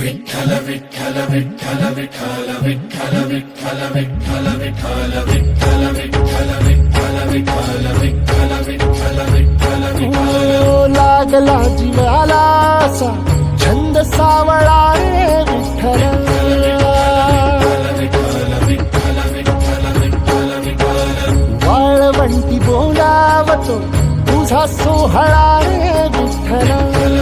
विठ्ठल विठ्ठल छंद सावळा विठ्ठल वाळवंटी बोलावतो तुझा सोहळा विठ्ठल.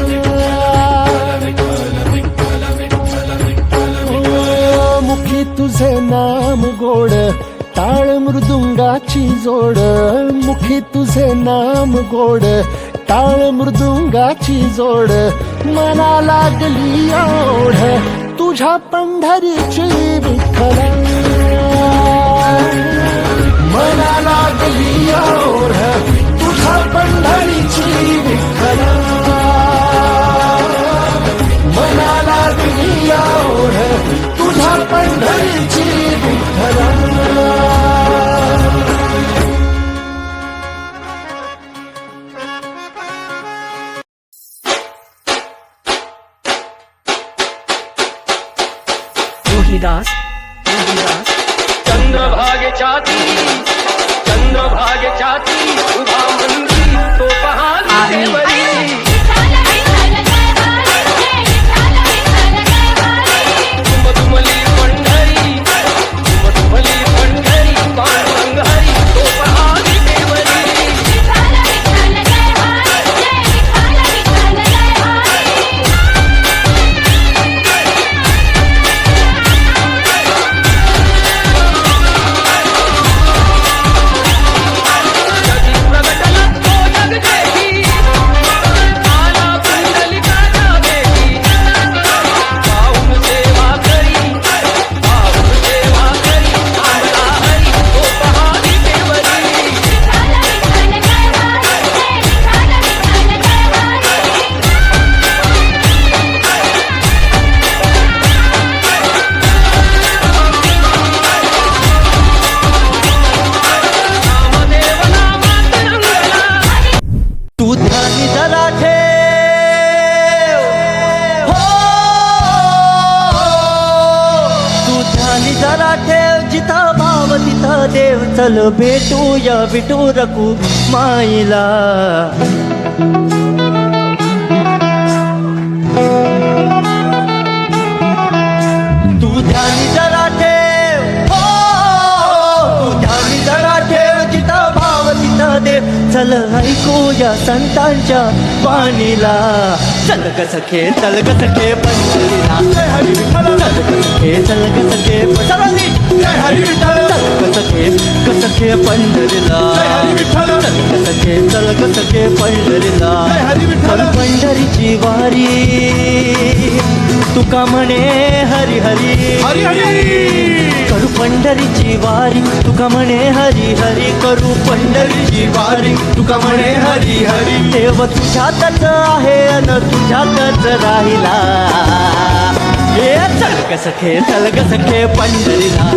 तुझे नाम गोड टाळ मृदुंगाची जोड. मुखी तुझे नाम गोड टाळ मृदुंगाची जोड. मला लागली ओढ तुझ्या पंढरीची विठ्ठल. मला लागली ओढ तुझ्या पंढरीची विठ्ठल. मला पंढरीची विठ्ठल रोहिदास रोहिदास चंद्रभागे छाती ध्यानी ठेव जिथा भाव तिथं देव. चल भेटूया बिटू रकू माईला. चल ऐकूया संतांच्या वाणीला चल ग सखे चल ग सखे पंढरीला चल ग सखे चल ग सखे चल ग सखे ग सखे पंढरीला. चल ग सखे चल ग सखे पंढरीला. चल पंढरीची वारी. तुका म्हणे हरी? हरी हरी हरी. करू पंढरीची वारी. तुका म्हणे हरी हरी करू पंढरीची वारी. तुका म्हणे हरी हरी. देव तुझ्यातच आहे अन तुझ्यातच राहिला. हे चल ग सखे चल ग सखे पंढरीला.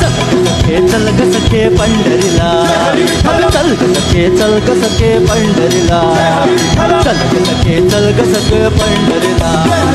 सखे चल ग सखे पंढरीला. चल ग सखे चल ग सखे पंढरीला. चल ग सखे चल ग सखे पंढरीला.